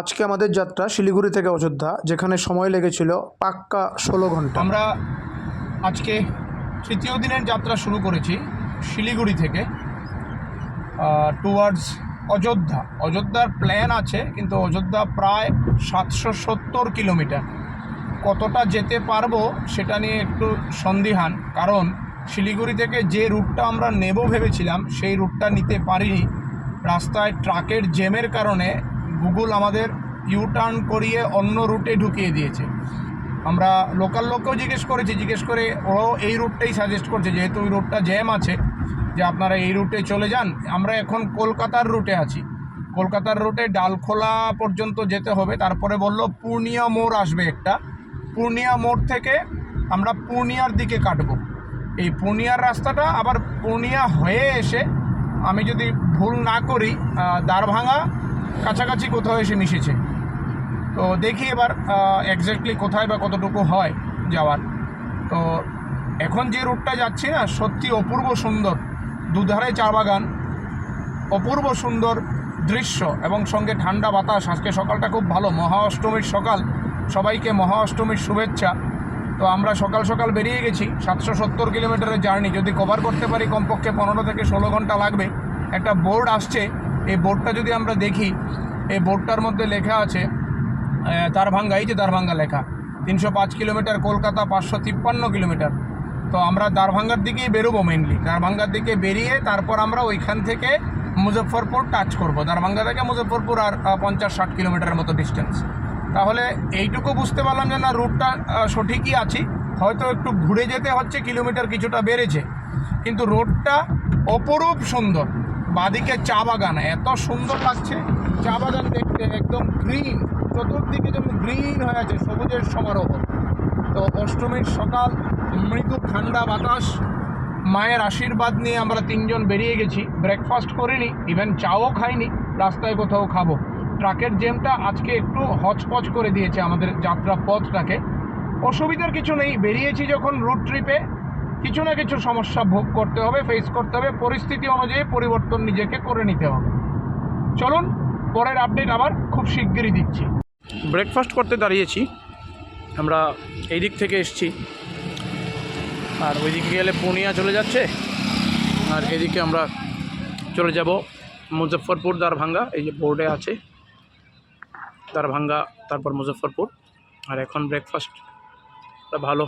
আজকে আমাদের যাত্রা শিলিগুড়ি থেকে অযোধ্যা, যেখানে সময় লেগেছিল পাক্কা ষোলো ঘণ্টা। আমরা আজকে তৃতীয় দিনের যাত্রা শুরু করেছি শিলিগুড়ি থেকে টুয়ার্ডস অযোধ্যা। অযোধ্যার প্ল্যান আছে, কিন্তু অযোধ্যা প্রায় সাতশো সত্তর কিলোমিটার। কতটা যেতে পারব সেটা নিয়ে একটু সন্দিহান, কারণ শিলিগুড়ি থেকে যে রুটটা আমরা নেব ভেবেছিলাম, সেই রুটটা নিতে পারিনি। রাস্তায় ট্রাকের জ্যামের কারণে গুগল আমাদের ইউ টার্ন করিয়ে অন্য রুটে ঢুকিয়ে দিয়েছে। আমরা লোকাল লোককেও জিজ্ঞেস করেছি, জিজ্ঞেস করে ও এই রুটটাই সাজেস্ট করছে, যেহেতু ওই রুটটা জ্যাম আছে, যে আপনারা এই রুটে চলে যান। আমরা এখন কলকাতার রুটে আছি। কলকাতার রুটে ডালখোলা পর্যন্ত যেতে হবে। তারপরে বলল, পূর্ণিয়া মোড় আসবে একটা। পূর্ণিয়া মোড় থেকে আমরা পূর্ণিয়ার দিকে কাটব। এই পূর্ণিয়ার রাস্তাটা আবার পূর্ণিয়া হয়ে এসে আমি যদি ভুল না করি দ্বারভাঙা কাছাকাছি কোথাও এসে মিশেছে। তো দেখি এবার এক্স্যাক্টলি কোথায় বা কতটুকু হয় যাওয়ার। তো এখন যে রুটটা যাচ্ছি না, সত্যি অপূর্ব সুন্দর। দুধারে চা বাগান, অপূর্ব সুন্দর দৃশ্য এবং সঙ্গে ঠান্ডা বাতাস। আজকে সকালটা খুব ভালো, মহা অষ্টমীর সকাল। সবাইকে মহা অষ্টমীর শুভেচ্ছা। তো আমরা সকাল সকাল বেরিয়ে গেছি, সাতশো সত্তর কিলোমিটারের জার্নি যদি কভার করতে পারি, কমপক্ষে পনেরো থেকে ষোলো ঘণ্টা লাগবে। একটা বোর্ড আসছে এই বোর্ডটা যদি আমরা দেখি, এই বোর্ডটার মধ্যে লেখা আছে দারভাঙ্গা এই যে দারভাঙ্গা লেখা, তিনশো পাঁচ কিলোমিটার কলকাতা, পাঁচশো তিপ্পান্ন কিলোমিটার। তো আমরা দারভাঙ্গার দিকেই বেরোবো মেনলি দারভাঙ্গার দিকে বেরিয়ে তারপর আমরা ওইখান থেকে মুজফ্ফরপুর টাচ করব। দারভাঙ্গা থেকে মুজফ্ফরপুর আর পঞ্চাশ ষাট কিলোমিটারের মতো ডিস্টেন্স তাহলে এইটুকু বুঝতে পারলাম যে না রুটটা সঠিকই আছি। হয়তো একটু ঘুরে যেতে হচ্ছে, কিলোমিটার কিছুটা বেড়েছে। কিন্তু রোডটা অপরূপ সুন্দর। বাদিকে চা বাগান, এত সুন্দর লাগছে। চা বাগান দেখতে একদম গ্রিন চতুর্দিকে যেমন গ্রিন হয়ে আছে সবুজের সমারোহ। তো অষ্টমীর সকাল, মৃদু ঠান্ডা বাতাস, মায়ের আশীর্বাদ নিয়ে আমরা তিনজন বেরিয়ে গেছি। ব্রেকফাস্ট করিনি ইভেন চাও খাইনি, রাস্তায় কোথাও খাব। ট্রাকের জ্যামটা আজকে একটু হচপচ করে দিয়েছে আমাদের যাত্রা পথটাকে অসুবিধার কিছু নেই, বেরিয়েছি যখন রুট ট্রিপে কিছু না কিছু সমস্যা ভোগ করতে হবে ফেস করতে হবে, পরিস্থিতি অনুযায়ী পরিবর্তন নিজেকে করে নিতে হবে। চলুন, পরের আপডেট আবার খুব শিগগিরই দিচ্ছি। ব্রেকফাস্ট করতে দাঁড়িয়েছি। আমরা এই দিক থেকে এসছি। আর ওইদিকে গেলে পুনিয়া চলে যাচ্ছে। আর এদিকে আমরা চলে যাব মুজফ্ফরপুর দারভাঙ্গা। এই যে বোর্ডে আছে দারভাঙ্গা, তারপর মুজফ্ফরপুর। আর এখন ব্রেকফাস্ট ভালো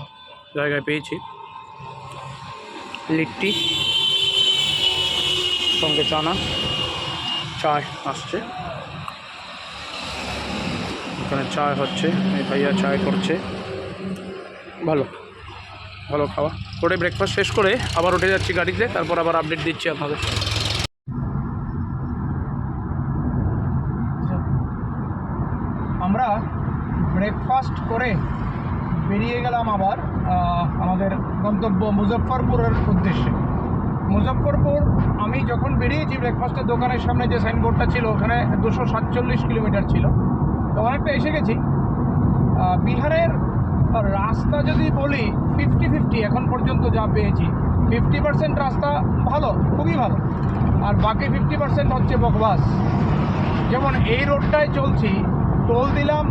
জায়গায় পেয়েছি। লিট্টি, সঙ্গে চানা চায় আসছে। এখানে চায় হচ্ছে, এই ভাইয়া চায় করছে। ভালো ভালো খাওয়া। করে ব্রেকফাস্ট শেষ করে আবার উঠে যাচ্ছি গাড়িতে, তারপর আবার আপডেট দিচ্ছি আপনাদের। আমরা ব্রেকফাস্ট করে বেরিয়ে গেলাম আবার আমাদের গন্তব্য মুজফ্ফরপুরের উদ্দেশ্যে। মুজফ্ফরপুর, আমি যখন বেরিয়েছি ব্রেকফাস্টের দোকানের সামনে যে সাইনবোর্ডটা ছিল, ওখানে দুশো সাতচল্লিশ কিলোমিটার ছিল। তো অনেকটা এসে গেছি। বিহারের রাস্তা যদি বলি ফিফটি ফিফটি এখন পর্যন্ত যা পেয়েছি। ফিফটি পার্সেন্ট রাস্তা ভালো, খুবই ভালো। আর বাকি ফিফটি পার্সেন্ট হচ্ছে বকবাস। যেমন এই রোডটায় চলছি, টোল দিলাম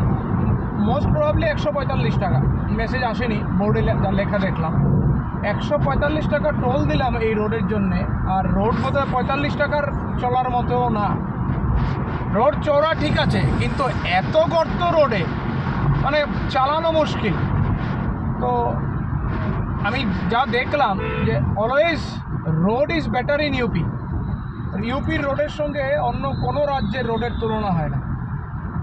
মোস্ট প্রবাবলি একশো পঁয়তাল্লিশ টাকা। মেসেজ আসেনি বোর্ডে লেখা দেখলাম। একশো পঁয়তাল্লিশ টাকা টোল দিলাম এই রোডের জন্যে, আর রোড বোধহয় পঁয়তাল্লিশ টাকার চলার মতো না। রোড চওড়া ঠিক আছে, কিন্তু এত গর্ত রোডে মানে চালানো মুশকিল। তো আমি যা দেখলাম যে always road is better in UP ইউপির রোডের সঙ্গে অন্য কোনো রাজ্যের রোডের তুলনা হয় না।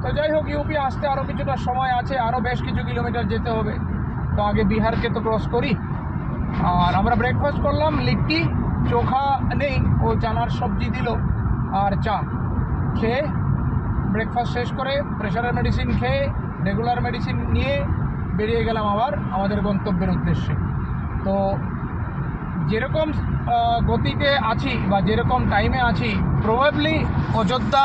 তো যাই হোক ইউপি আসতে আরও কিছুটা সময় আছে আরও বেশ কিছু কিলোমিটার যেতে হবে। তো আগে বিহারকে তো ক্রস করি। আর আমরা ব্রেকফাস্ট করলাম, লিট্টি, চোখা নেই, ও চানার সবজি দিল, আর চা। খেয়ে ব্রেকফাস্ট শেষ করে প্রেশারের মেডিসিন খেয়ে রেগুলার মেডিসিন নিয়ে বেরিয়ে গেলাম আবার আমাদের গন্তব্যের উদ্দেশ্যে। তো যেরকম গতিতে আছি বা যেরকম টাইমে আছি প্রবাবলি অযোধ্যা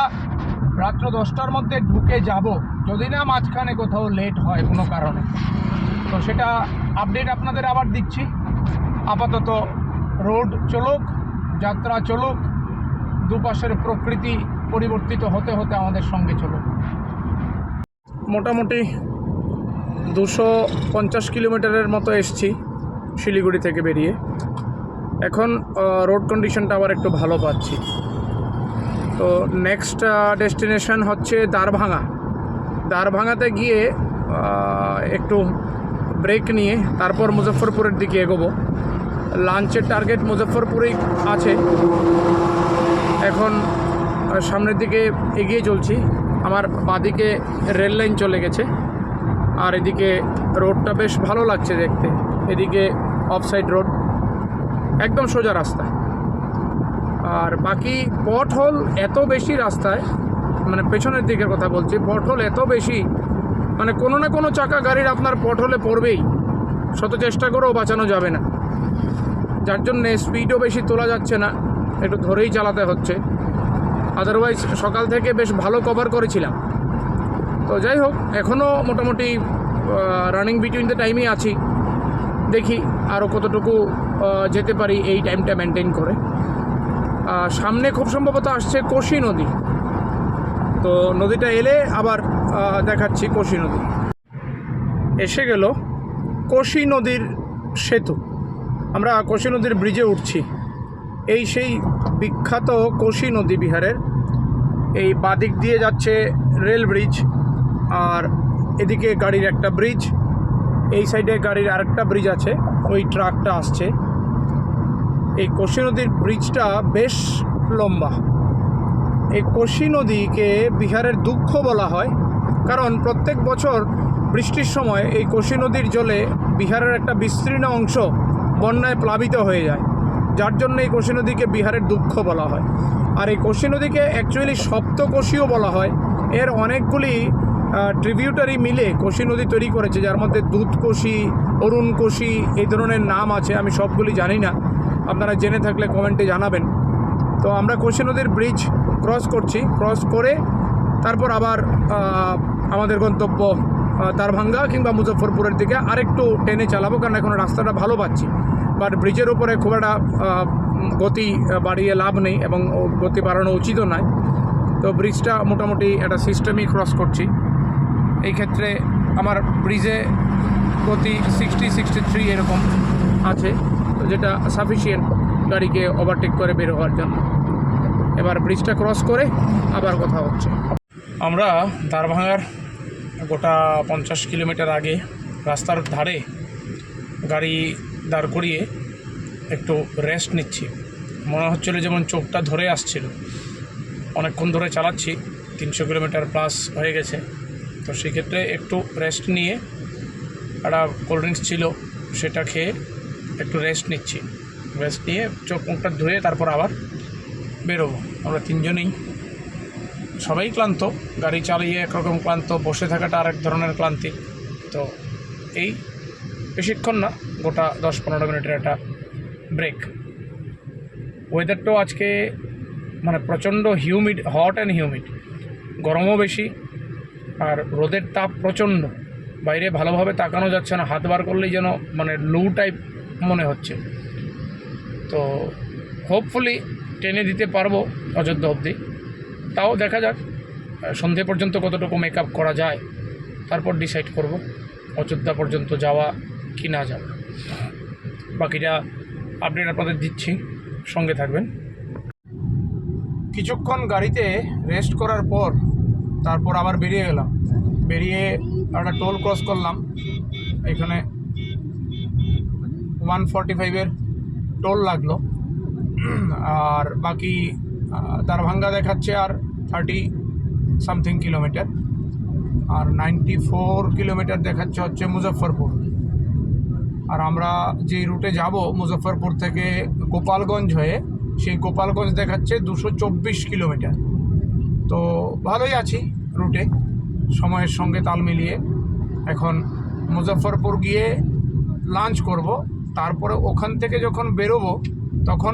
রাত্র দশটার মধ্যে ঢুকে যাব। যদি না মাঝখানে কোথাও লেট হয় কোনো কারণে। তো সেটা আপডেট আপনাদের আবার দিচ্ছি। আপাতত রোড চলুক, যাত্রা চলুক, দুপাশের প্রকৃতি পরিবর্তিত হতে হতে আমাদের সঙ্গে চলুক। মোটামুটি দুশো পঞ্চাশ কিলোমিটারের মতো এসছি শিলিগুড়ি থেকে বেরিয়ে। এখন রোড কন্ডিশনটা আবার একটু ভালো পাচ্ছি। তো নেক্সট ডেস্টিনেশন হচ্ছে দ্বারভাঙা দ্বারভাঙাতে গিয়ে একটু ব্রেক নিয়ে তারপর মুজফ্ফরপুরের দিকে এগোবো। লাঞ্চের টার্গেট মুজফ্ফরপুরেই আছে। এখন সামনের দিকে এগিয়ে চলছি। আমার বাদিকে রেল লাইন চলে গেছে। আর এদিকে রোডটা বেশ ভালো লাগছে দেখতে। এদিকে অফসাইড রোড একদম সোজা রাস্তা। আর বাকি পট হোল এত বেশি রাস্তায় মানে পেছনের দিকের কথা বলছি পট হোল এত বেশি মানে কোনো না কোনো চাকা গাড়ির আপনার পট হলে পড়বেই। শত চেষ্টা করেও বাঁচানো যাবে না। যার জন্যে স্পিডও বেশি তোলা যাচ্ছে না, একটু ধরেই চালাতে হচ্ছে। আদারওয়াইজ সকাল থেকে বেশ ভালো কভার করেছিলাম। তো যাই হোক এখনও মোটামুটি রানিং বিটুইন দ্য টাইমই আছি। দেখি আরও কতটুকু যেতে পারি এই টাইমটা মেনটেন করে। সামনে খুব সম্ভবত আসছে কোশি নদী। তো নদীটা এলে আবার দেখাচ্ছি কোশি নদী। এসে গেল কোশি নদীর সেতু। আমরা কোশি নদীর ব্রিজে উঠছি। এই সেই বিখ্যাত কোশি নদী বিহারের এই বাদিক দিয়ে যাচ্ছে রেল ব্রিজ আর এদিকে গাড়ির একটা ব্রিজ এই সাইডে গাড়ির আরেকটা ব্রিজ আছে। ওই ট্রাকটা আসছে। এই কোশি নদীর ব্রিজটা বেশ লম্বা। এই কোশি নদীকে বিহারের দুঃখ বলা হয়, কারণ প্রত্যেক বছর বৃষ্টির সময় এই কোশি নদীর জলে বিহারের একটা বিস্তীর্ণ অংশ বন্যায় প্লাবিত হয়ে যায়। যার জন্য এই কোশি নদীকে বিহারের দুঃখ বলা হয়। আর এই কোশি নদীকে অ্যাকচুয়ালি সপ্তকোশীও বলা হয়। এর অনেকগুলি ট্রিবিউটারি মিলে কোশি নদী তৈরি করেছে, যার মধ্যে দুধকোশি অরুণ কোশি, এই ধরনের নাম আছে, আমি সবগুলি জানি না। আপনারা জেনে থাকলে কমেন্টে জানাবেন। তো আমরা কোশি নদীর ব্রিজ ক্রস করছি ক্রস করে তারপর আবার আমাদের গন্তব্য দারভাঙ্গা কিংবা মুজফ্ফরপুরের দিকে আরেকটু টেনে চালাবো, কারণ এখন রাস্তাটা ভালো পাচ্ছি। বাট ব্রিজের উপরে খুব একটা গতি বাড়িয়ে লাভ নেই এবং গতি বাড়ানো উচিতও নয়। তো ব্রিজটা মোটামুটি একটা সিস্টেমই ক্রস করছি। এই ক্ষেত্রে আমার ব্রিজে গতি সিক্সটি সিক্সটি থ্রি এরকম আছে। যেটা সাফিসিয়েন্ট গাড়িকে ওভারটেক করে বের হওয়ার জন্য। এবার ব্রিজটা ক্রস করে আবার কথা হচ্ছে। আমরা দারভাঙার গোটা পঞ্চাশ কিলোমিটার আগে রাস্তার ধারে গাড়ি দাঁড় করিয়ে একটু রেস্ট নিচ্ছি। মনে হচ্ছিল যেমন চোখটা ধরে আসছিল। অনেকক্ষণ ধরে চালাচ্ছি, তিনশো কিলোমিটার প্লাস হয়ে গেছে। তো সেক্ষেত্রে একটু রেস্ট নিয়ে একটা কোল্ড ড্রিঙ্কস ছিল, সেটা খেয়ে একটু রেস্ট নিচ্ছি। রেস্ট নিয়ে চোখ মুখটা ধুয়ে তারপর আবার বেরোবো। আমরা তিনজনেই। সবাই ক্লান্ত। গাড়ি চালিয়ে একরকম ক্লান্ত। বসে থাকাটা আরেক ধরনের ক্লান্তি। তো এই বেশিক্ষণ না, গোটা দশ পনেরো মিনিটের একটা ব্রেক ওয়েদারটাও আজকে মানে প্রচণ্ড হিউমিড হট অ্যান্ড হিউমিড গরমও বেশি। আর রোদের তাপ প্রচণ্ড। বাইরে ভালোভাবে তাকানো যাচ্ছে না। হাত বার করলেই যেন মানে লু টাইপ মনে হচ্ছে। তো হোপফুলি টেনে দিতে পারব অযোধ্যা অবধি। তাও দেখা যাক সন্ধে পর্যন্ত কতটুকু মেকআপ করা যায়, তারপর ডিসাইড করব অযোধ্যা পর্যন্ত যাওয়া কি না যাওয়া। বাকিটা আপডেট আপনাদের দিচ্ছি, সঙ্গে থাকবেন। কিছুক্ষণ গাড়িতে রেস্ট করার পর তারপর আবার বেরিয়ে গেলাম বেরিয়ে একটা টোল ক্রস করলাম। এখানে ওয়ান ফর্টি ফাইভের টোল লাগল। আর বাকি দারভাঙ্গা দেখাচ্ছে আর থার্টি সামথিং কিলোমিটার আর নাইনটি ফোর কিলোমিটার দেখাচ্ছে হচ্ছে মুজফ্ফরপুর। আর আমরা যে রুটে যাব মুজফ্ফরপুর থেকে গোপালগঞ্জ হয়ে, সেই গোপালগঞ্জ দেখাচ্ছে দুশো চব্বিশ কিলোমিটার তো ভালোই আছি রুটে সময়ের সঙ্গে তাল মিলিয়ে। এখন মুজফ্ফরপুর গিয়ে লাঞ্চ করব। তারপরে ওখান থেকে যখন বেরোবো, তখন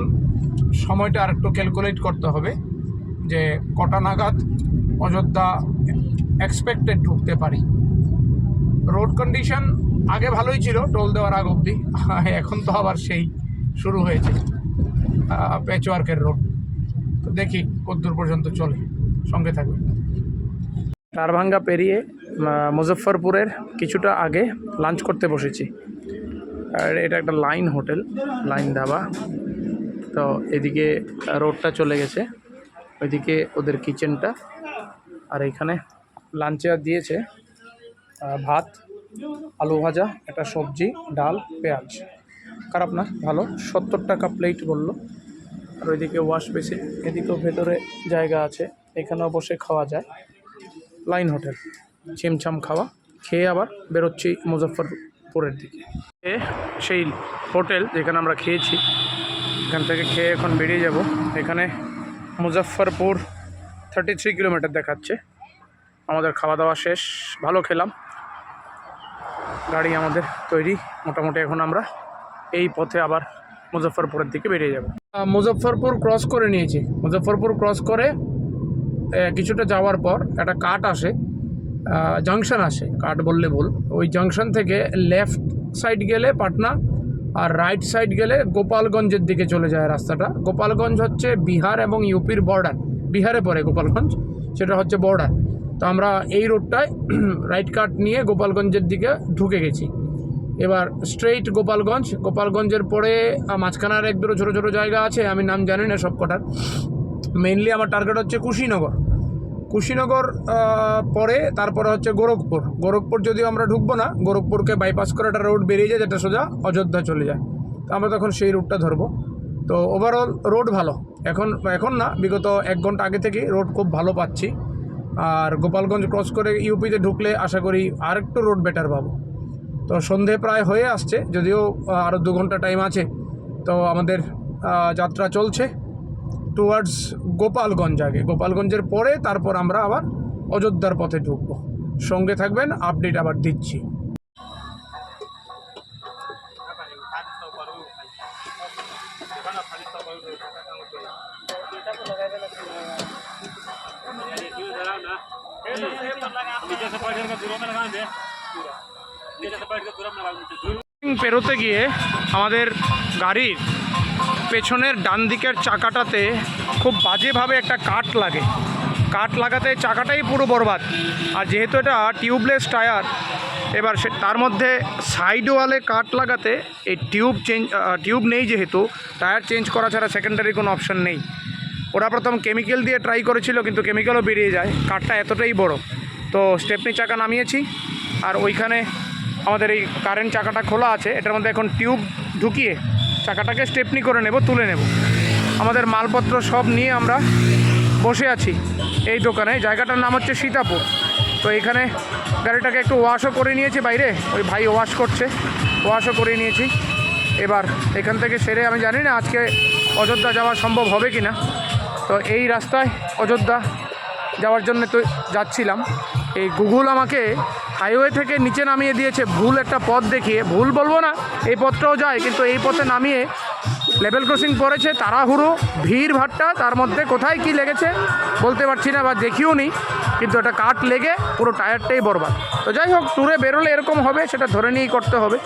সময়টা আর একটু ক্যালকুলেট করতে হবে যে কটা নাগাদ অযোধ্যা এক্সপেক্টেড ঢুকতে পারি। রোড কন্ডিশন আগে ভালোই ছিল টোল দেওয়ার আগ অবধি, এখন তো আবার সেই শুরু হয়েছে প্যাচওয়ার্কের রোড তো দেখি কতদূর পর্যন্ত চলে, সঙ্গে থাকবে। তারভাঙ্গা পেরিয়ে মুজফ্ফরপুরের কিছুটা আগে লাঞ্চ করতে বসেছি। আর এটা একটা লাইন হোটেল, লাইন ধাবা। তো এদিকে রোডটা চলে গেছে, ওইদিকে ওদের কিচেনটা। আর এখানে লাঞ্চে আর দিয়েছে ভাত, আলু ভাজা, একটা সবজি, ডাল, পেঁয়াজ। খারাপ না ভালো। সত্তর টাকা প্লেট বলল। আর ওইদিকে ওয়াশ বেসিন, এদিকেও ভেতরে জায়গা আছে, এখানেও বসে খাওয়া যায়। লাইন হোটেল চিমচাম খাওয়া। খেয়ে আবার বেরোচ্ছি মুজফ্ফরপুরের দিকে। এ সেই হোটেল যেখানে আমরা খেয়েছি, এখান থেকে খেয়ে এখন বেরিয়ে যাব। এখানে মুজফ্ফরপুর থার্টি থ্রি কিলোমিটার দেখাচ্ছে। আমাদের খাওয়া দাওয়া শেষ, ভালো খেলাম। গাড়ি আমাদের তৈরি, মোটামুটি এখন আমরা এই পথে আবার মুজফ্ফরপুরের দিকে বেরিয়ে যাব। মুজফ্ফরপুর ক্রস করে নিয়েছি। মুজফ্ফরপুর ক্রস করে কিছুটা যাওয়ার পর একটা কাট আসে। জাংশন আসে, কাট বললে ভুল। ওই জাংশন থেকে লেফট সাইড গেলে পাটনা আর রাইট সাইড গেলে গোপালগঞ্জের দিকে চলে যায় রাস্তাটা। গোপালগঞ্জ হচ্ছে বিহার এবং ইউপির বর্ডার বিহারে পড়ে গোপালগঞ্জ, সেটা হচ্ছে বর্ডার তো আমরা এই রোডটায় রাইট কাট নিয়ে গোপালগঞ্জের দিকে ঢুকে গেছি। এবার স্ট্রেইট গোপালগঞ্জ, গোপালগঞ্জের পরে মাঝখানার এক দুটো ছোটো ছোটো জায়গা আছে, আমি নাম জানি না সব কটার মেইনলি আমার টার্গেট হচ্ছে কুশিনগর। কুশিনগর পরে, তারপরে হচ্ছে গোরখপুর। গোরখপুর যদিও আমরা ঢুকবো না, গোরখপুরকে বাইপাস করে একটা রোড বেরিয়ে যায়, যেটা সোজা অযোধ্যা চলে যায়। তো আমরা তখন সেই রুটটা ধরবো। তো ওভারঅল রোড ভালো। এখন এখন না, বিগত এক ঘণ্টা আগে থেকে রোড খুব ভালো পাচ্ছি। আর গোপালগঞ্জ ক্রস করে ইউপিতে ঢুকলে আশা করি আরেকটু রোড বেটার পাবো। তো সন্ধে প্রায় হয়ে আসছে, যদিও আরও দু ঘণ্টা টাইম আছে। তো আমাদের যাত্রা চলছে। টুয়ার্ডস গোপালগঞ্জ আগে। গোপালগঞ্জের পরে তারপর আমরা আবার অযোধ্যার পথে ঢুকবো। সঙ্গে থাকবেন আপডেট আবার দিচ্ছি। পেরোতে গিয়ে আমাদের গাড়ির পেছনের ডান দিকের চাকাটাতে খুব বাজেভাবে একটা কাট লাগে। কাট লাগাতে চাকাটাই পুরো বরবাদ। আর যেহেতু এটা টিউবলেস টায়ার, এবার সে তার মধ্যে সাইড ওয়ালে কাট লাগাতে এই টিউব চেঞ্জ টিউব নেই যেহেতু, টায়ার চেঞ্জ করা ছাড়া সেকেন্ডারি কোনো অপশন নেই। ওরা প্রথম কেমিক্যাল দিয়ে ট্রাই করেছিল, কিন্তু কেমিক্যালও বেরিয়ে যায়। কাঠটা এতটাই বড়। তো স্টেপনি চাকা নামিয়েছি। আর ওইখানে আমাদের এই কারেন্ট চাকাটা খোলা আছে। এটার মধ্যে এখন টিউব ঢুকিয়ে চাকাটাকে স্টেপনি করে নেব, তুলে নেব। আমাদের মালপত্র সব নিয়ে আমরা বসে আছি এই দোকানে। জায়গাটার নাম হচ্ছে সীতাপুর। তো এখানে গাড়িটাকে একটু ওয়াশও করে নিয়েছি বাইরে। ওই ভাই ওয়াশ করছে, ওয়াশও করে নিয়েছি। এবার এখান থেকে সেরে আমি জানি না আজকে অযোধ্যা যাওয়া সম্ভব হবে কি না তো এই রাস্তায় অযোধ্যা যাওয়ার জন্য তো যাচ্ছিলাম। এই গুগল আমাকে হাইওয়ে থেকে নিচে নামিয়ে দিয়েছে। ভুল একটা পথ দেখিয়ে, ভুল বলব না, এই পথটাও যায়, কিন্তু এই পথে নামিয়ে লেভেল ক্রসিং পড়েছে তাড়াহুড়ো, ভিড় ভাট্টা, তার মধ্যে কোথায় কি লেগেছে বলতে পারছি না বা দেখিও নি, কিন্তু এটা কাট লেগে পুরো টায়ারটাই বরবাদ। তো যাই হোক, ট্যুরে বেরোলে এরকম হবে, সেটা ধরে নিয়েই করতে হবে।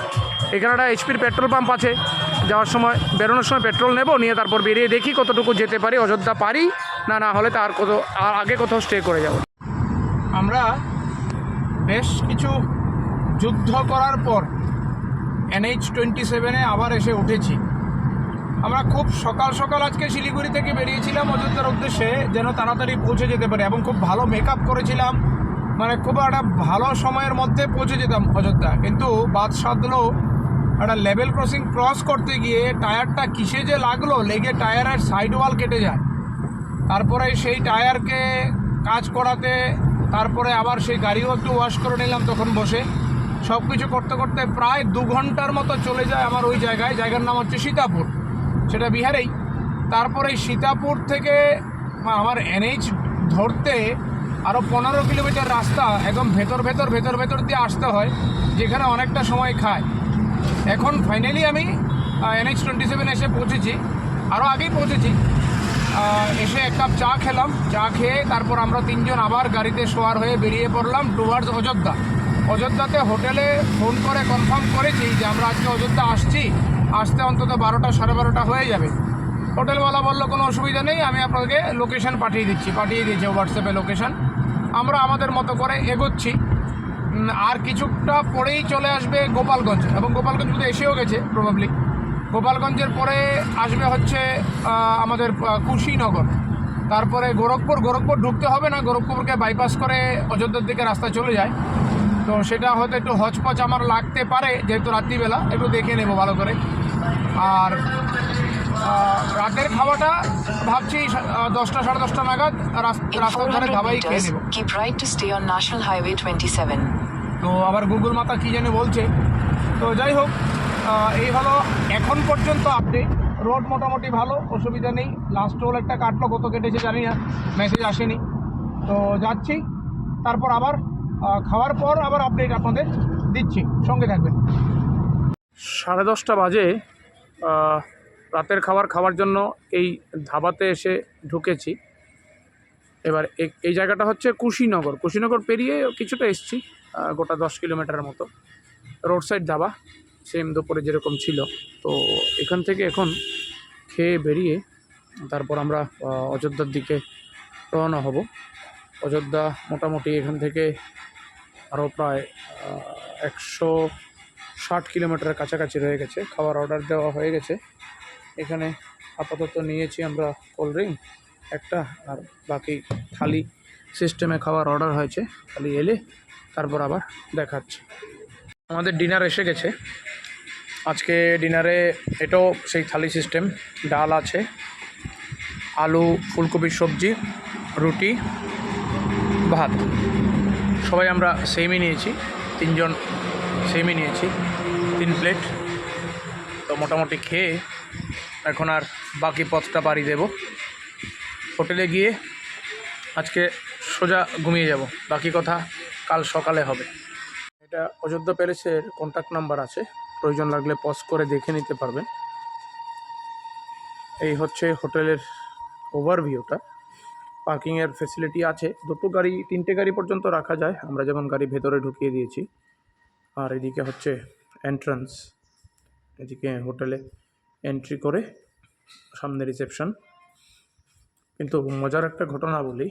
এখানে একটা এইচপির পেট্রোল পাম্প আছে, যাওয়ার সময়, বেরোনোর সময় পেট্রোল নেব, নিয়ে তারপর বেরিয়ে দেখি কতটুকু যেতে পারি, অযোধ্যা পারি, না না হলে তার কত আগে কোথাও স্টে করে যাব। আমরা বেশ কিছু যুদ্ধ করার পর এনএইচ টোয়েন্টি সেভেনে আবার এসে উঠেছি। আমরা খুব সকাল সকাল আজকে শিলিগুড়ি থেকে বেরিয়েছিলাম অযোধ্যার উদ্দেশ্যে, যেন তাড়াতাড়ি পৌঁছে যেতে পারি এবং খুব ভালো মেকআপ করেছিলাম। মানে খুব একটা ভালো সময়ের মধ্যে পৌঁছে যেতাম অযোধ্যা। কিন্তু বাদ সাধলো একটা লেভেল ক্রসিং ক্রস করতে গিয়ে টায়ারটা কিসে যে লাগল, লেগে টায়ারের সাইড ওয়াল কেটে যায়। তারপরে সেই টায়ারকে কাজ করাতে তারপরে আবার সেই গাড়িও একটু ওয়াশ করে নিলাম তখন বসে। সব কিছু করতে করতে প্রায় দু ঘণ্টার মতো চলে যায় আমার ওই জায়গায়। জায়গার নাম হচ্ছে সীতাপুর। সেটা বিহারেই। তারপরে সীতাপুর থেকে আমার এনএইচ ধরতে আরও পনেরো কিলোমিটার রাস্তা একদম ভেতর ভেতর ভেতর ভেতর দিয়ে আসতে হয়, যেখানে অনেকটা সময় খায়। এখন ফাইনালি আমি এনএইচ টোয়েন্টি সেভেন এসে পৌঁছেছি। আরও আগেই পৌঁছেছি। এসে এক কাপ চা খেলাম। চা খেয়ে তারপর আমরা তিনজন আবার গাড়িতে শোয়ার হয়ে বেরিয়ে পড়লাম টুয়ার্ডস অযোধ্যা। অযোধ্যাতে হোটেলে ফোন করে কনফার্ম করেছি যে আমরা আজকে অযোধ্যা আসছি। আসতে অন্তত বারোটা, সাড়ে বারোটা হয়ে যাবে। হোটেলওয়ালা বলল, কোনো অসুবিধা নেই, আমি আপনাকে লোকেশন পাঠিয়ে দিচ্ছি। পাঠিয়ে দিয়েছি হোয়াটসঅ্যাপে লোকেশান আমরা আমাদের মতো করে এগোচ্ছি। আর কিছুটা পরেই চলে আসবে গোপালগঞ্জ। এবং গোপালগঞ্জ এসেও গেছে প্রবাবলি গোপালগঞ্জের পরে আসবে হচ্ছে আমাদের কুশিনগর। তারপরে গোরখপুর গোরখপুর ঢুকতে হবে না গোরখপুরকে বাইপাস করে অযোধ্যার দিকে রাস্তা চলে যায়। তো সেটা হয়তো একটু হচপচ আমার লাগতে পারে যেহেতু রাত্রিবেলা একটু দেখে নেব ভালো করে। আর রাতের খাওয়াটা ভাবছি দশটা সাড়ে দশটা নাগাদ রাস্তার ধারে 400 ধাবাই খেয়ে নেব। keep right to stay on National Highway 27. তো আবার গুগল মাতা কী জানি বলছে। তো যাই হোক এই হলো এখন পর্যন্ত আপডেট রোড মোটামুটি ভালো, অসুবিধা নেই। লাস্ট টোল একটা কাটলো কত কেটেছে, জানি না মেসেজ আসেনি। তো যাচ্ছি, তারপর আবার খাওয়ার পর আবার আপডেট আপনাদের দিচ্ছি। সঙ্গে থাকবেন। সাড়ে দশটা বাজে রাতের খাবার খাওয়ার জন্য এই ধাবাতে এসে ঢুকেছি। এবার এই জায়গাটা হচ্ছে কুশিনগর। কুশিনগর পেরিয়ে কিছুটা এসছি গোটা দশ কিলোমিটারের মতো। Road side dhaba. সেম দুপুরে যেরকম ছিল। তো এখান থেকে এখন খেয়ে বেরিয়ে তারপর আমরা অযোধ্যার দিকে রওনা হব। অযোধ্যা মোটামুটি এখান থেকে আরও প্রায় একশো ষাট কিলোমিটারের কাছাকাছি রয়ে গেছে। খাবার অর্ডার দেওয়া হয়ে গেছে। এখানে আপাতত নিয়েছি আমরা কোল্ড ড্রিঙ্ক একটা, আর বাকি থালি সিস্টেমে খাবার অর্ডার হয়েছে। খালি এলে তারপর আবার দেখাচ্ছে। আমাদের ডিনার এসে গেছে। আজকে ডিনারে এটাও সেই থালি সিস্টেম ডাল আছে, আলু, ফুলকপির সবজি, রুটি, ভাত। সবাই আমরা সেমই নিয়েছি, তিনজন সেমই নিয়েছি, তিন প্লেট তো মোটামুটি খেয়ে এখন আর বাকি পথটা পাড়ি দেব। হোটেলে গিয়ে আজকে সোজা ঘুমিয়ে যাব। বাকি কথা কাল সকালে হবে। এটা অযোধ্যা প্যালেসের কন্ট্যাক্ট নাম্বার আছে। প্রয়োজন লাগলে পজ করে দেখে নিতে পারবেন। এই হচ্ছে হোটেলের ওভারভিউটা পার্কিংয়ের ফেসিলিটি আছে। দুটো গাড়ি, তিনটে গাড়ি পর্যন্ত রাখা যায়। আমরা যেমন গাড়ি ভেতরে ঢুকিয়ে দিয়েছি। আর এদিকে হচ্ছে এন্ট্রান্স এদিকে হোটেলে এন্ট্রি করে সামনে রিসেপশন কিন্তু মজার একটা ঘটনা বলি।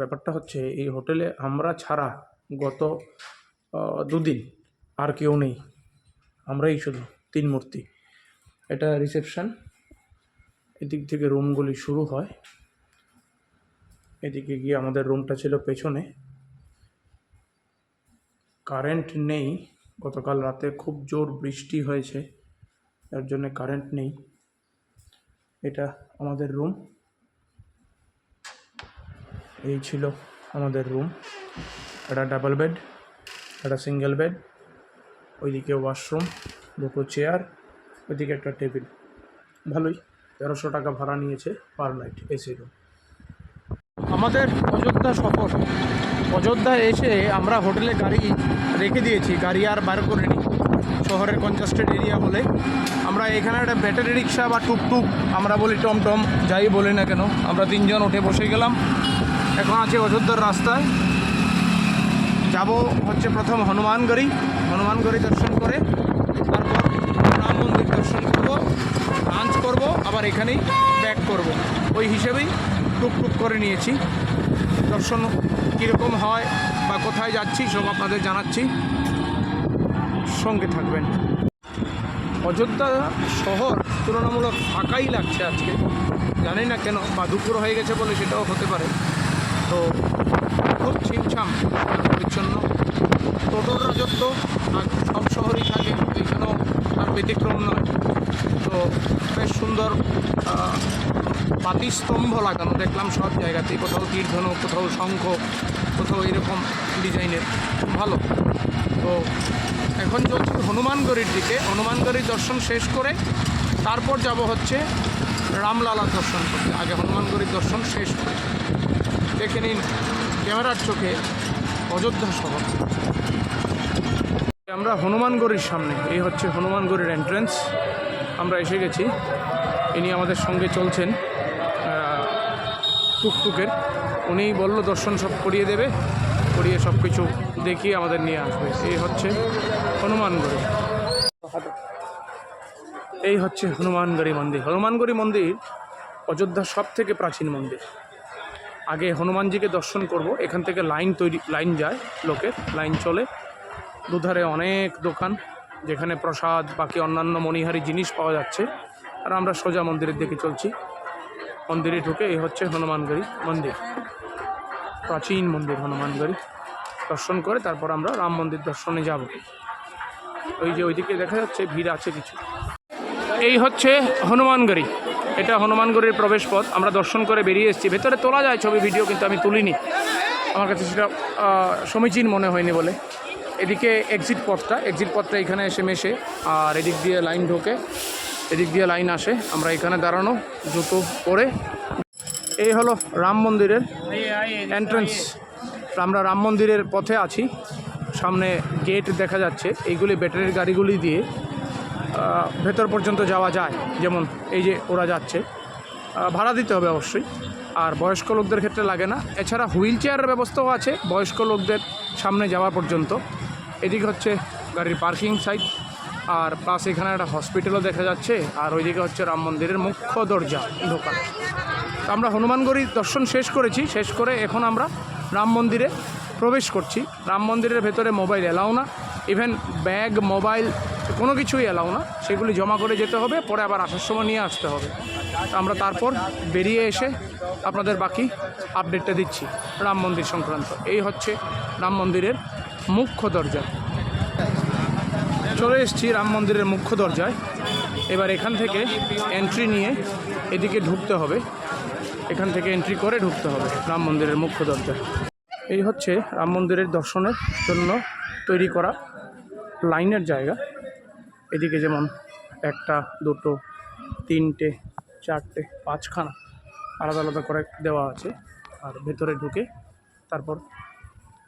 ব্যাপারটা হচ্ছে, এই হোটেলে আমরা ছাড়া গত দুদিন আর কেউ নেই। আমরাই শুধু তিন মূর্তি। এটা রিসেপশান এদিক থেকে রুমগুলি শুরু হয়। এদিকে গিয়ে আমাদের রুমটা ছিল পেছনে। কারেন্ট নেই। গতকাল রাতে খুব জোর বৃষ্টি হয়েছে। এর জন্য কারেন্ট নেই। এটা আমাদের রুম এই ছিল আমাদের রুম এটা ডাবল বেড একটা সিঙ্গেল বেড ওইদিকে ওয়াশরুম দুটো চেয়ার ওইদিকে একটা টেবিল ভালোই, তেরোশো টাকা ভাড়া নিয়েছে পার নাইট এসি রুম আমাদের অযোধ্যা সফর। অযোধ্যা এসে আমরা হোটেলে গাড়ি রেখে দিয়েছি, গাড়ি আর বার করে নিই শহরের কনজাস্টেড এরিয়া বলে। আমরা এখানে একটা ব্যাটারি রিক্সা বা টুকটুক আমরা বলি টমটম, যাই বলি না কেন, আমরা তিনজন উঠে বসে গেলাম। এখন আছে অযোধ্যার রাস্তায়। যাব হচ্ছে প্রথম হনুমানগড়ি। হনুমানগড়ি দর্শন করে, তারপর রাম মন্দির দর্শন করব লাঞ্চ করব, আবার এখানেই ব্যাক করব। ওই হিসেবেই টুকটুক করে নিয়েছি। দর্শন কীরকম হয় বা কোথায় যাচ্ছি সব আপনাদের জানাচ্ছি। সঙ্গে থাকবেন। অযোধ্যা শহর তুলনামূলক ফাঁকাই লাগছে আজকে। জানি না কেন বা দুপুর হয়ে গেছে বলে সেটাও হতে পারে। তো ছিমছাম পরিচ্ছন্ন টোটোর রাজত্ব সব শহরই থাকে এখানেও আর ব্যতিক্রম নয়। তো বেশ সুন্দর আহ, বাতিস্তম্ভ লাগানো। দেখলাম সব জায়গাতেই কোথাও তীর্ধনু কোথাও শঙ্খ কোথাও এরকম ডিজাইনের। ভালো। তো এখন চলছি হনুমানগড়ির দিকে। হনুমানগড়ির দর্শন শেষ করে তারপর যাব হচ্ছে রামলালার দর্শন করতে। আগে হনুমানগড়ির দর্শন শেষ করে। দেখে নিন। ক্যামেরার চোখে অযোধ্যা শহর আমরা হনুমানগড়ির সামনে, এই হচ্ছে হনুমানগড়ির এন্ট্রেন্স আমরা এসে গেছি। ইনি আমাদের সঙ্গে চলছেন টুকটুকের। উনি বলল, দর্শন সব করিয়ে দেবে, করিয়ে সব কিছু দেখিয়ে আমাদের নিয়ে আসবে। এই হচ্ছে হনুমানগড়ি। এই হচ্ছে হনুমানগড়ি মন্দির। হনুমানগড়ি মন্দির অযোধ্যার সব থেকে প্রাচীন মন্দির। আগে হনুমানজিকে দর্শন করব। এখান থেকে লাইন তৈরি, লাইন যায় লোকের, লাইন চলে। দুধারে অনেক দোকান, যেখানে প্রসাদ, বাকি অন্যান্য মণিহারি জিনিস পাওয়া যাচ্ছে। আর আমরা সোজা মন্দিরের দিকে চলছি। মন্দিরে ঢুকে এই হচ্ছে হনুমানগড়ি মন্দির। প্রাচীন মন্দির হনুমানগড়ি দর্শন করে তারপর আমরা রাম মন্দির দর্শনে যাব। ওই যে ওইদিকে দেখা যাচ্ছে, ভিড় আছে কিছু। এই হচ্ছে হনুমানগড়ি এটা হনুমানগড়ির প্রবেশ পথ আমরা দর্শন করে বেরিয়ে এসেছি। ভেতরে তোলা যায় ছবি, ভিডিও, কিন্তু আমি তুলিনি। আমার কাছে সেটা সমীচীন মনে হয়নি বলে। এদিকে এক্সিট পথটা এক্সিট পথটা এখানে এসে মেশে, আর এদিক দিয়ে লাইন ঢোকে। এদিক দিয়ে লাইন আসে। আমরা এখানে দাঁড়ানো, জুতো পরে। এই হলো রাম মন্দিরের এন্ট্রেন্স আমরা রাম মন্দিরের পথে আছি। সামনে গেট দেখা যাচ্ছে। এইগুলি ব্যাটারির গাড়িগুলি দিয়ে ভেতর পর্যন্ত যাওয়া যায়। যেমন এই যে ওরা যাচ্ছে। ভাড়া দিতে হবে অবশ্যই। আর বয়স্ক লোকদের ক্ষেত্রে লাগে না। এছাড়া হুইল চেয়ারের ব্যবস্থাও আছে বয়স্ক লোকদের সামনে যাওয়া পর্যন্ত। এদিকে হচ্ছে গাড়ির পার্কিং সাইট। আর প্লাস এখানে একটা হসপিটালও দেখা যাচ্ছে। আর ওইদিকে হচ্ছে রাম মন্দিরের মুখ্য দরজা ঢোকা তো আমরা হনুমানগড়ি দর্শন শেষ করেছি। শেষ করে এখন আমরা রাম মন্দিরে প্রবেশ করছি। রাম মন্দিরের ভেতরে মোবাইল এলাও না। ইভেন ব্যাগ, মোবাইল কোনো কিছুই এলাও না। সেগুলি জমা করে যেতে হবে, পরে আবার আসার সময় নিয়ে আসতে হবে। আমরা তারপর বেরিয়ে এসে আপনাদের বাকি আপডেটটা দিচ্ছি, রাম মন্দির সংক্রান্ত। এই হচ্ছে রাম মন্দিরের মুখ্য দরজা। চলে এসেছি রাম মন্দিরের মুখ্য দরজায়। এবার এখান থেকে এন্ট্রি নিয়ে এদিকে ঢুকতে হবে। এখান থেকে এন্ট্রি করে ঢুকতে হবে রাম মন্দিরের মুখ্য দরজা এই হচ্ছে রাম মন্দিরের দর্শনের জন্য তৈরি করা লাইনের জায়গা। এদিকে যেমন একটা, দুটো, তিনটে, চারটে, পাঁচখানা আলাদা আলাদা করে দেওয়া আছে। আর ভেতরে ঢুকে তারপর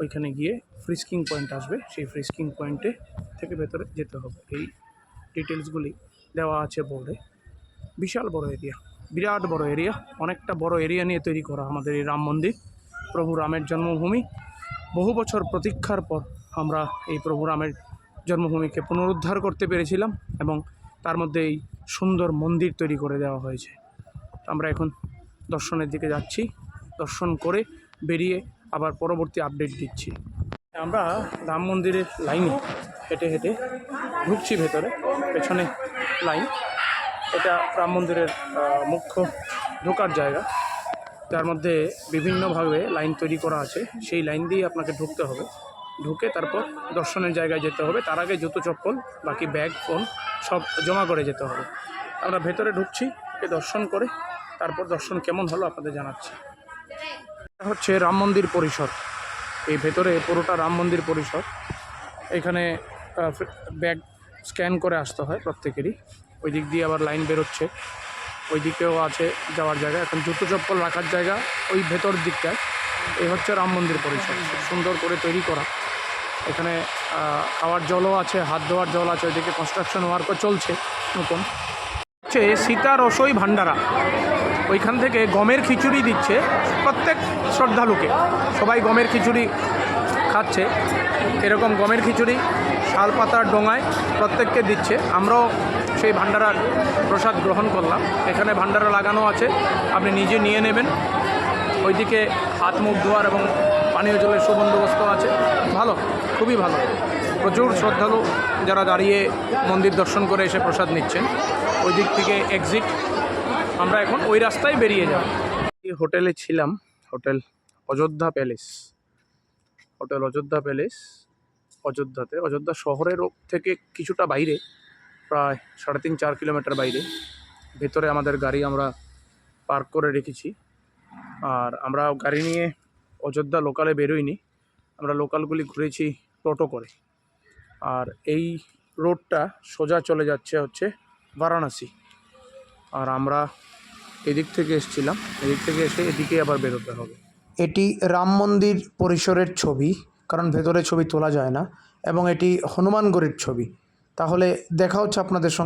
ওইখানে গিয়ে ফ্রিস্কিং পয়েন্ট আসবে। সেই ফ্রিস্কিং পয়েন্টে থেকে ভেতরে যেতে হবে। এই ডিটেলসগুলি দেওয়া আছে বোর্ডে বিশাল বড় এরিয়া বিরাট বড় এরিয়া অনেকটা বড় এরিয়া নিয়ে তৈরি করা আমাদের এই রাম মন্দির। প্রভু রামের জন্মভূমি। বহু বছর প্রতীক্ষার পর আমরা এই প্রভু রামের জন্মভূমিকে পুনরুদ্ধার করতে পেরেছিলাম এবং তার মধ্যে এই সুন্দর মন্দির তৈরি করে দেওয়া হয়েছে। আমরা এখন দর্শনের দিকে যাচ্ছি। দর্শন করে বেরিয়ে আবার পরবর্তী আপডেট দিচ্ছি। আমরা রাম মন্দিরের লাইনে হেঁটে হেঁটে ঢুকছি ভেতরে, পেছনে লাইন এটা রাম মন্দিরের মুখ্য ঢোকার জায়গা। তার মধ্যে বিভিন্নভাবে লাইন তৈরি করা আছে। সেই লাইন দিয়ে আপনাকে ঢুকতে হবে। ঢুকে তারপর দর্শনের জায়গায় যেতে হবে। তার আগে জুতো, চপ্পল, বাকি ব্যাগ, ফোন সব জমা করে যেতে হবে। আমরা ভেতরে ঢুকছি দর্শন করে তারপর দর্শন কেমন হলো আপনাদের জানাচ্ছি। এটা হচ্ছে রাম মন্দির পরিসর। এই ভেতরে পুরোটা রাম মন্দির পরিসর। এখানে ব্যাগ স্ক্যান করে আসতে হয় প্রত্যেকেরই। ওই দিক দিয়ে আবার লাইন বেরোচ্ছে। ওই দিকেও আছে যাওয়ার জায়গা। এখন জুতো, চপ্পল রাখার জায়গা ওই ভেতর দিকটায়। এই হচ্ছে রাম মন্দির পরিসর। সুন্দর করে তৈরি করা। এখানে খাওয়ার জলও আছে, হাত ধোয়ার জল আছে, ওইদিকে কনস্ট্রাকশন ওয়ার্কও চলছে নতুন। হচ্ছে সীতা রসই ভান্ডারা ওইখান থেকে গমের খিচুড়ি দিচ্ছে প্রত্যেক শ্রদ্ধালুকে। সবাই গমের খিচুড়ি খাচ্ছে। এরকম গমের খিচুড়ি শাল পাতার ডোঙায় প্রত্যেককে দিচ্ছে। আমরাও সেই ভান্ডারার প্রসাদ গ্রহণ করলাম। এখানে ভান্ডারা লাগানো আছে, আপনি নিজে নিয়ে নেবেন। ওইদিকে হাত মুখ ধোয়ার এবং পানীয় জলের সুবন্দোবস্ত আছে। ভালো। খুবই ভালো। প্রচুর শ্রদ্ধালু যারা দাঁড়িয়ে মন্দির দর্শন করে এসে প্রসাদ নিচ্ছেন। ওই দিক থেকে এক্সিট আমরা এখন ওই রাস্তায় বেরিয়ে যাব। এই হোটেলে ছিলাম, hotel Ayodhya palace. Hotel Ayodhya palace, অযোধ্যাতে। Ayodhya শহরের থেকে কিছুটা বাইরে, প্রায় সাড়ে তিন চার কিলোমিটার বাইরে। ভেতরে আমাদের গাড়ি আমরা পার্ক করে রেখেছি। আর আমরা গাড়ি নিয়ে অযোধ্যা লোকালে বেরোইনি। আমরা লোকালগুলি ঘুরেছি টোটো করে। আর এই রোডটা সোজা চলে যাচ্ছে হচ্ছে বারাণসী। আর আমরা এদিক থেকে এসেছিলাম, এদিক থেকে এসে এদিকে আবার বেরোতে হবে। এটি রাম মন্দির পরিসরের ছবি, কারণ ভেতরে ছবি তোলা যায় না, এবং এটি হনুমানগড়ির ছবি। তাহলে দেখা হচ্ছে আপনাদের সঙ্গে।